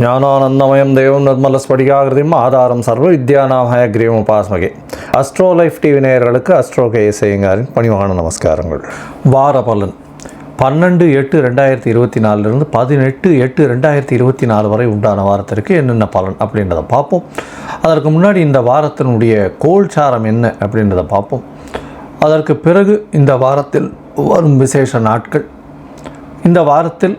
ஞானானந்தமயம் தேவம் நிர்மலஸ்படிகாகிருதியும் ஆதாரம் சர்வ வித்யானாமய கிரீவம் உபாசமகே அஸ்ட்ரோ லைஃப் டிவி நேயர்களுக்கு அஸ்ட்ரோ கே இசையங்காரின் பணிவான நமஸ்காரங்கள். வார பலன். பன்னெண்டு எட்டு ரெண்டாயிரத்தி இருபத்தி நாலுலேருந்து பதினெட்டு எட்டு ரெண்டாயிரத்தி இருபத்தி நாலு வரை உண்டான வாரத்திற்கு என்னென்ன பலன் அப்படின்றத பார்ப்போம். அதற்கு முன்னாடி இந்த வாரத்தினுடைய கோல்சாரம் என்ன அப்படின்றத பார்ப்போம். அதற்கு பிறகு இந்த வாரத்தில் வரும் விசேஷ நாட்கள். இந்த வாரத்தில்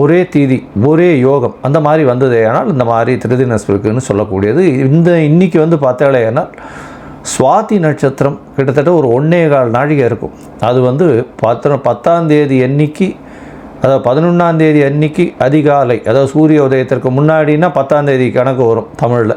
ஒரே தீதி ஒரே யோகம் அந்த மாதிரி வந்தது ஆனால் இந்த மாதிரி திருதினஸ்பிருக்குன்னு சொல்லக்கூடியது. இந்த இன்னைக்கு வந்து பார்த்தாலேனால் சுவாதி நட்சத்திரம் கிட்டத்தட்ட ஒரு ஒன்றே கால் நாழிகை இருக்கும். அது வந்து பத்து பத்தாம் தேதி அன்னைக்கு அதாவது பதினொன்றாம் தேதி அன்னைக்கு அதிகாலை அதாவது சூரிய உதயத்திற்கு முன்னாடினா பத்தாம் தேதி கணக்கு வரும் தமிழில்.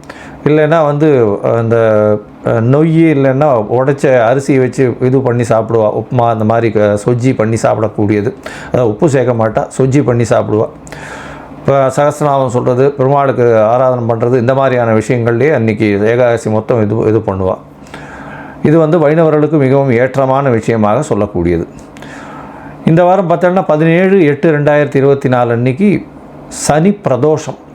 இல்லைன்னா வந்து அந்த நொய் இல்லைன்னா உடைச்ச அரிசியை வச்சு இது பண்ணி சாப்பிடுவா. உப்புமா அந்த மாதிரி க- சொஜ்ஜி பண்ணி சாப்பிடக்கூடியது. அதாவது உப்பு சேர்க்க மாட்டா சொஜ்ஜி பண்ணி சாப்பிடுவா. இப்போ சகஸ்ரநாமம் சொல்கிறது பெருமாளுக்கு ஆராதனை பண்ணுறது இந்த மாதிரியான விஷயங்கள்லேயே அன்றைக்கி ஏகாதசி மொத்தம் இது இது பண்ணுவாள் இது வந்து வைணவர்களுக்கு மிகவும் ஏற்றமான விஷயமாக சொல்லக்கூடியது. இந்த வாரம் பார்த்தோன்னா பதினேழு எட்டு ரெண்டாயிரத்தி இருபத்தி நாலு அன்னைக்கு சனி பிரதோஷம்.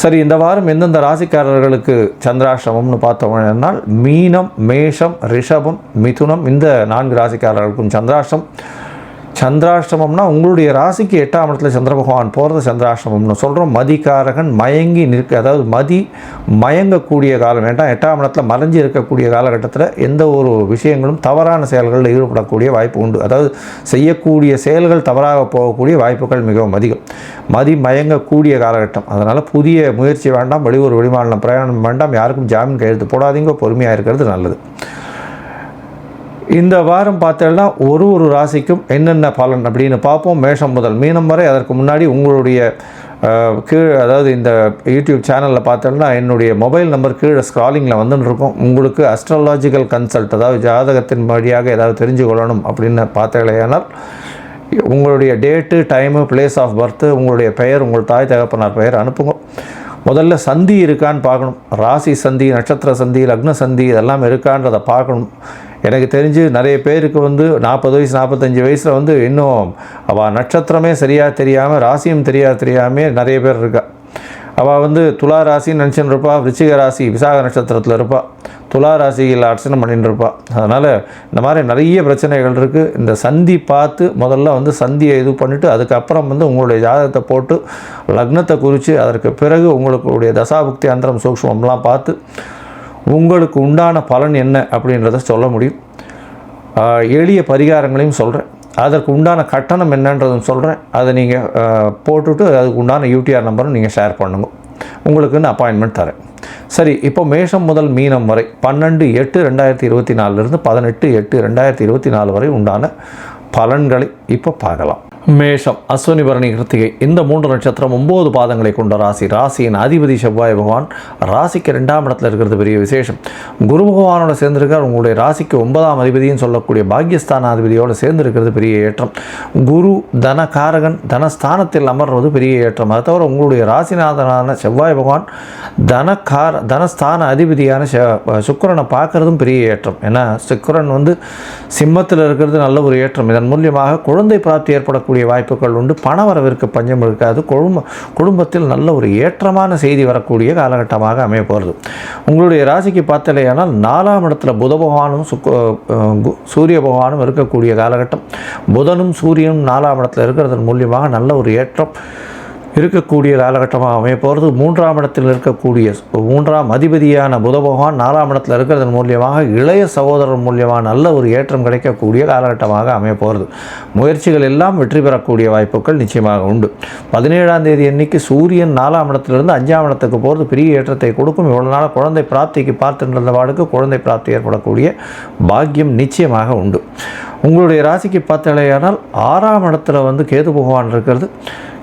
சரி இந்த வாரம் எந்தெந்த ராசிக்காரர்களுக்கு சந்திராஷ்டமம்னு பார்த்தோம்னா மீனம் மேஷம் ரிஷபம் மிதுனம் இந்த நான்கு ராசிக்காரர்களுக்கும் சந்திராஷ்டம். சந்திராஷ்டமம்னா உங்களுடைய ராசிக்கு எட்டாம் இடத்துல சந்திர பகவான் போகிறது சந்திராஷ்டமம்னு சொல்கிறோம் மதிக்காரகன் மயங்கி நிற்க அதாவது மதி மயங்கக்கூடிய காலம் வேண்டாம் எட்டாம் இடத்துல மறைஞ்சு இருக்கக்கூடிய காலகட்டத்தில் எந்த ஒரு விஷயங்களும் தவறான செயல்களில் ஈடுபடக்கூடிய வாய்ப்பு உண்டு. அதாவது செய்யக்கூடிய செயல்கள் தவறாக போகக்கூடிய வாய்ப்புகள் மிகவும் அதிகம். மதி மயங்கக்கூடிய காலகட்டம். அதனால் புதிய முயற்சி வேண்டாம் வெளியூர் வெளிமாநிலம் பிரயாணம் வேண்டாம் யாருக்கும் ஜாமீன் கையெழுத்து போடாதீங்க பொறுமையாக இருக்கிறது நல்லது. இந்த வாரம் பார்த்தோம்னா ஒரு ஒரு ராசிக்கும் என்னென்ன பலன் அப்படின்னு பார்ப்போம். மேஷம் முதல் மீனம் வரை அதற்கு முன்னாடி உங்களுடைய கீழே அதாவது இந்த யூடியூப் சேனலில் பார்த்தோம்னா என்னுடைய மொபைல் நம்பர் கீழே ஸ்க்ராலிங்கில் வந்துன்னு இருக்கும். உங்களுக்கு அஸ்ட்ராலாஜிக்கல் கன்சல்ட் அதாவது ஜாதகத்தின் வழியாக ஏதாவது தெரிஞ்சு கொள்ளணும் அப்படின்னு பார்த்தீங்களேனால் உங்களுடைய date time place of birth உங்களுடைய பெயர் உங்கள் தாய் தகப்பனார் பெயர் அனுப்புங்க. முதல்ல சந்தி இருக்கான்னு பார்க்கணும். ராசி சந்தி நட்சத்திர சந்தி லக்ன சந்தி இதெல்லாம் இருக்கான்றதை பார்க்கணும். எனக்கு தெரிஞ்சு நிறைய பேருக்கு வந்து நாற்பது வயசு நாற்பத்தஞ்சு வயசில் வந்து இன்னும் அவள் நட்சத்திரமே சரியாக தெரியாமல் ராசியும் தெரியா தெரியாமே நிறைய பேர் இருக்கா. அவள் வந்து துலா ராசின்னு நினச்சின்னு இருப்பா விருச்சிக ராசி விசாக நட்சத்திரத்தில் இருப்பா. துலா ராசியில் அர்ச்சனை பண்ணிட்டு இருப்பா. அதனால் இந்த மாதிரி நிறைய பிரச்சனைகள் இருக்குது இந்த சந்தி பார்த்து முதல்ல வந்து சந்தியை இது பண்ணிவிட்டு அதுக்கப்புறம் வந்து உங்களுடைய ஜாதகத்தை போட்டு லக்னத்தை குறித்து அதற்கு பிறகு உங்களுடைய தசாபுக்தி அந்தரம் சூக்ஷ்மம்லாம் பார்த்து உங்களுக்கு உண்டான பலன் என்ன அப்படின்றத சொல்ல முடியும். எளிய பரிகாரங்களையும் சொல்கிறேன் அதற்கு உண்டான கட்டணம் என்னன்றதும் சொல்கிறேன் அதை நீங்கள் போட்டுவிட்டு அதுக்கு உண்டான யூடிஆர் நம்பரும் நீங்கள் ஷேர் பண்ணுங்க. உங்களுக்குன்னு அப்பாயின்மெண்ட் தரேன். சரி இப்போ மேஷம் முதல் மீனம் வரை பன்னெண்டு எட்டு ரெண்டாயிரத்தி இருபத்தி நாலுலேருந்து பதினெட்டு எட்டு ரெண்டாயிரத்தி இருபத்தி நாலு வரை உண்டான பலன்களை இப்போ பார்க்கலாம். மேஷம் அஸ்வினி பரணி கிருத்திகை இந்த மூன்று நட்சத்திரம் ஒம்பது பாதங்களை கொண்ட ராசி. ராசியின் அதிபதி செவ்வாய் பகவான் ராசிக்கு ரெண்டாம் இடத்துல இருக்கிறது பெரிய விசேஷம். குரு பகவானோட சேர்ந்திருக்கார். உங்களுடைய ராசிக்கு ஒன்பதாம் அதிபதியும் சொல்லக்கூடிய பாக்யஸ்தான அதிபதியோடு சேர்ந்திருக்கிறது பெரிய ஏற்றம். குரு தனகாரகன் தனஸ்தானத்தில் அமர்வது பெரிய ஏற்றம். அதை தவிர உங்களுடைய ராசிநாதனான செவ்வாய் பகவான் தனக்கார தனஸ்தான அதிபதியான சுக்கரனை சுக்கிரனை பார்க்கறதும் பெரிய ஏற்றம். ஏன்னா சுக்கரன் வந்து சிம்மத்தில் இருக்கிறது நல்ல ஒரு ஏற்றம். இதன் மூலியமாக குழந்தை பிராப்தி ஏற்படக்கூடிய வாய்ப்புகள் உண்டு. பணவரவிற்கு பஞ்சம் இருக்காது. குடும்ப குடும்பத்தில் நல்ல ஒரு ஏற்றமான செய்தி வரக்கூடிய காலகட்டமாக அமைய போகிறது உங்களுடைய ராசிக்கு பார்த்தலையானால் நாலாம் இடத்துல புத பகவானும் கு- சூரிய பகவானும் இருக்கக்கூடிய காலகட்டம். புதனும் சூரியனும் நாலாம் இடத்துல இருக்கிறதன் மூலியமாக நல்ல ஒரு ஏற்றம் இருக்கக்கூடிய காலகட்டமாக அமைய போகிறது மூன்றாம் இடத்தில் இருக்கக்கூடிய மூன்றாம் அதிபதியான புத பகவான் நாலாம் இடத்தில் இருக்கிறதன் மூலியமாக இளைய சகோதரர் மூலியமாக நல்ல ஒரு ஏற்றம் கிடைக்கக்கூடிய காலகட்டமாக அமைய போகிறது முயற்சிகள் எல்லாம் வெற்றி பெறக்கூடிய வாய்ப்புகள் நிச்சயமாக உண்டு. பதினேழாம் தேதி அன்னைக்கு சூரியன் நாலாம் இடத்திலிருந்து அஞ்சாம் இடத்துக்கு போகிறது. பெரிய ஏற்றத்தை கொடுக்கும். இவ்வளோ நாள் குழந்தை பிராப்திக்கு பார்த்துட்டு வாடுக்கு குழந்தை பிராப்தி ஏற்படக்கூடிய பாக்கியம் நிச்சயமாக உண்டு. உங்களுடைய ராசிக்கு பார்த்தலையானால் ஆறாம் இடத்துல வந்து கேது பகவான் இருக்கிறது.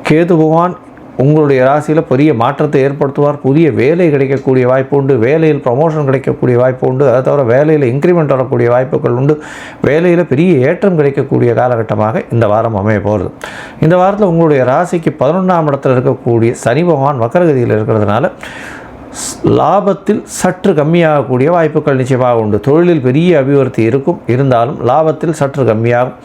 கேது பகவான் உங்களுடைய ராசியில் பெரிய மாற்றத்தை ஏற்படுத்துவார் புதிய வேலை கிடைக்கக்கூடிய வாய்ப்பு உண்டு வேலையில் ப்ரமோஷன் கிடைக்கக்கூடிய வாய்ப்பு உண்டு அதை தவிர வேலையில் இன்க்ரிமெண்ட் வரக்கூடிய வாய்ப்புகள் உண்டு வேலையில் பெரிய ஏற்றம் கிடைக்கக்கூடிய காலகட்டமாக இந்த வாரம் அமைய போகிறது இந்த வாரத்தில் உங்களுடைய ராசிக்கு பதினொன்றாம் இடத்தில் இருக்கக்கூடிய சனி பகவான் வக்கரகதியில் இருக்கிறதுனால லாபத்தில் சற்று கம்மியாகக்கூடிய வாய்ப்புகள் நிச்சயமாக உண்டு. தொழிலில் பெரிய அபிவிருத்தி இருக்கும். இருந்தாலும் லாபத்தில் சற்று கம்மியாகும்.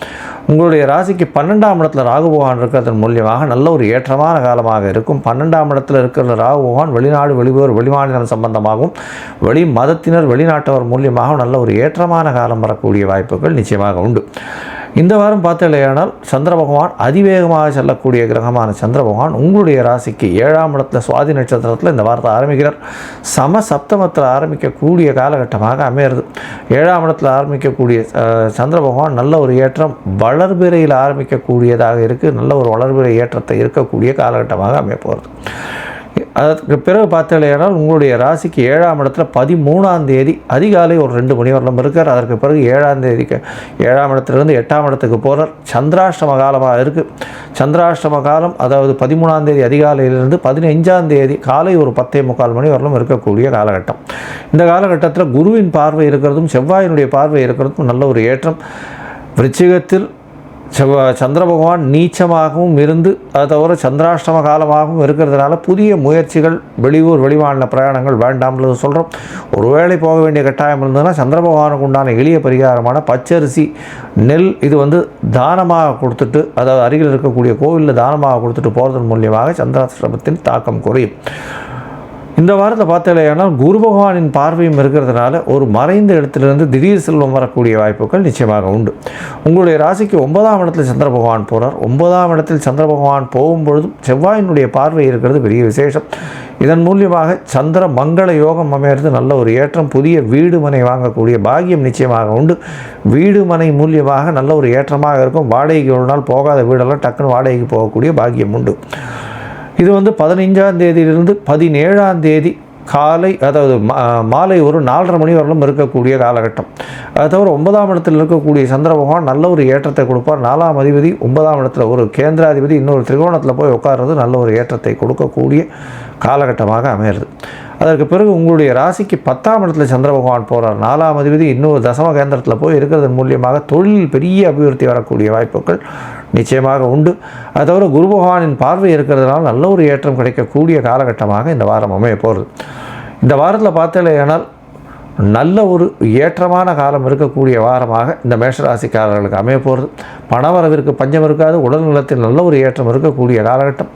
உங்களுடைய ராசிக்கு பன்னெண்டாம் இடத்துல ராகு பகவான் இருக்கிறதன் மூலியமாக நல்ல ஒரு ஏற்றமான காலமாக இருக்கும். பன்னெண்டாம் இடத்தில் இருக்கிற ராகு பகவான் வெளிநாடு வெளியூர் வெளிமாநிலம் சம்பந்தமாகவும் வெளி மதத்தினர் வெளிநாட்டவர் மூலியமாக நல்ல ஒரு ஏற்றமான காலம் வரக்கூடிய வாய்ப்புகள் நிச்சயமாக உண்டு. இந்த வாரம் பார்த்தலையானால் சந்திர பகவான் அதிவேகமாக செல்லக்கூடிய கிரகமான சந்திர பகவான் உங்களுடைய ராசிக்கு ஏழாம் இடத்துல சுவாதி நட்சத்திரத்தில் இந்த வாரத்தை ஆரம்பிக்கிறார். சம சப்தமத்தில் ஆரம்பிக்கக்கூடிய காலகட்டமாக அமையிறது. ஏழாம் இடத்தில் ஆரம்பிக்கக்கூடிய சந்திர பகவான் நல்ல ஒரு ஏற்றம் வளர்பிறையில் ஆரம்பிக்கக்கூடியதாக இருக்குது நல்ல ஒரு வளர்பிறை ஏற்றத்தை இருக்கக்கூடிய காலகட்டமாக அமைய போகிறது அதற்கு பிறகு பார்த்தீங்கன்னா உங்களுடைய ராசிக்கு ஏழாம் இடத்துல பதிமூணாம் தேதி அதிகாலை ஒரு ரெண்டு மணி வரலாம் இருக்கார். அதற்கு பிறகு ஏழாம் தேதிக்கு ஏழாம் இடத்துலேருந்து எட்டாம் இடத்துக்கு போகிறார் சந்திராஷ்டம காலமாக இருக்குது சந்திராஷ்டம காலம் அதாவது பதிமூணாம் தேதி அதிகாலையிலிருந்து பதினைஞ்சாம் தேதி காலை ஒரு பத்தே முக்கால் மணி வரலும் இருக்கக்கூடிய காலகட்டம். இந்த காலகட்டத்தில் குருவின் பார்வை இருக்கிறதும் செவ்வாயினுடைய பார்வை இருக்கிறதும் நல்ல ஒரு ஏற்றம். விருச்சிகத்தில் செவ்வ சந்திர பகவான் நீச்சமாகவும் இருந்து அதை தவிர சந்திராஷ்டம காலமாகவும் இருக்கிறதுனால புதிய முயற்சிகள் வெளியூர் வெளிமாநில பிரயாணங்கள் வேண்டாம்னு சொல்கிறோம் ஒருவேளை போக வேண்டிய கட்டாயம் இருந்ததுன்னா சந்திர பகவானுக்கு உண்டான எளிய பரிகாரமான பச்சரிசி நெல் இது வந்து தானமாக கொடுத்துட்டு அதாவது அருகில் இருக்கக்கூடிய கோவிலில் தானமாக கொடுத்துட்டு போகிறதன் மூலியமாக சந்திராஷ்டமத்தின் தாக்கம் குறையும். இந்த வாரத்தில் பார்த்தாலேயானால் குரு பகவானின் பார்வையும் இருக்கிறதுனால ஒரு மறைந்த இடத்திலிருந்து திடீர் செல்வம் வரக்கூடிய வாய்ப்புகள் நிச்சயமாக உண்டு. உங்களுடைய ராசிக்கு ஒன்பதாம் இடத்தில் சந்திர பகவான் போகிறார் ஒன்பதாம் இடத்தில் சந்திர பகவான் போகும்பொழுதும் செவ்வாயினுடைய பார்வை இருக்கிறது பெரிய விசேஷம். இதன் மூலியமாக சந்திர மங்கள யோகம் அமையிறது நல்ல ஒரு ஏற்றம். புதிய வீடு மனை வாங்கக்கூடிய பாக்கியம் நிச்சயமாக உண்டு. வீடு மனை மூலியமாக நல்ல ஒரு ஏற்றமாக இருக்கும். வாடகைக்கு ஒரு நாள் போகாத வீடெல்லாம் டக்குன்னு வாடகைக்கு போகக்கூடிய பாக்கியம் உண்டு. இது வந்து பதினைஞ்சாம் தேதியிலிருந்து பதினேழாம் தேதி காலை அதாவது மா- மாலை ஒரு நாலரை மணி வரலும் இருக்கக்கூடிய காலகட்டம். அது தவிர ஒன்பதாம் இடத்தில் இருக்கக்கூடிய சந்திர பகவான் நல்ல ஒரு ஏற்றத்தை கொடுப்பார். நாலாம் அதிபதி ஒன்பதாம் இடத்துல ஒரு கேந்திராதிபதி இன்னொரு திரிகோணத்தில் போய் உட்கார்றது நல்ல ஒரு ஏற்றத்தை கொடுக்கக்கூடிய காலகட்டமாக அமையிறது. அதற்கு பிறகு உங்களுடைய ராசிக்கு பத்தாம் இடத்துல சந்திர பகவான் போகிறார் நாலாம் அதிபதி இன்னொரு தசம கேந்திரத்தில் போய் இருக்கிறதன் மூலியமாக தொழில் பெரிய அபிவிருத்தி வரக்கூடிய வாய்ப்புகள் நிச்சயமாக உண்டு. அது தவிர குரு பகவானின் பார்வை இருக்கிறதுனால நல்ல ஒரு ஏற்றம் கிடைக்கக்கூடிய காலகட்டமாக இந்த வாரம் அமைய போகிறது இந்த வாரத்தில் பார்த்தலையானால் நல்ல ஒரு ஏற்றமான காலம் இருக்கக்கூடிய வாரமாக இந்த மேஷராசிக்காரர்களுக்கு அமைய போகிறது பணவரவிற்கு பஞ்சம் இருக்காது உடல் நலத்தில் நல்ல ஒரு ஏற்றம் இருக்கக்கூடிய காலகட்டம்.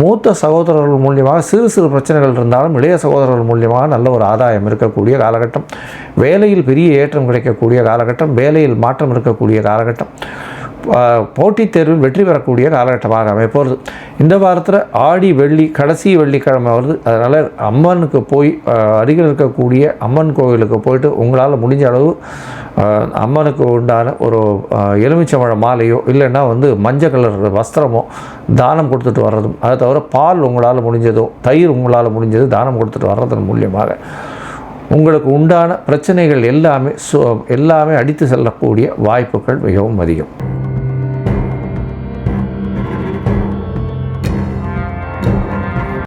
மூத்த சகோதரர்கள் மூலியமாக சிறு சிறு பிரச்சனைகள் இருந்தாலும் இளைய சகோதரர்கள் மூலியமாக நல்ல ஒரு ஆதாயம் இருக்கக்கூடிய காலகட்டம். வேலையில் பெரிய ஏற்றம் கிடைக்கக்கூடிய காலகட்டம். வேலையில் மாற்றம் இருக்கக்கூடிய காலகட்டம். போட்டித் தேர்வில் வெற்றி பெறக்கூடிய காலகட்டமாக அமைப்போகிறது இந்த வாரத்தில் ஆடி வெள்ளி கடைசி வெள்ளிக்கிழமை வருது. அதனால் அம்மனுக்கு போய் அருகில் இருக்கக்கூடிய அம்மன் கோவிலுக்கு போயிட்டு உங்களால் முடிஞ்ச அளவு அம்மனுக்கு உண்டான ஒரு எலுமிச்சம்பழ மாலையோ இல்லைன்னா வந்து மஞ்சள் கலர் வஸ்திரமோ தானம் கொடுத்துட்டு வர்றதும் அதை தவிர பால் உங்களால் முடிஞ்சதோ தயிர் உங்களால் முடிஞ்சது தானம் கொடுத்துட்டு வர்றதன் மூலியமாக உங்களுக்கு உண்டான பிரச்சனைகள் எல்லாமே சு எல்லாமே அடித்து செல்லக்கூடிய வாய்ப்புகள் மிகவும் அதிகம்.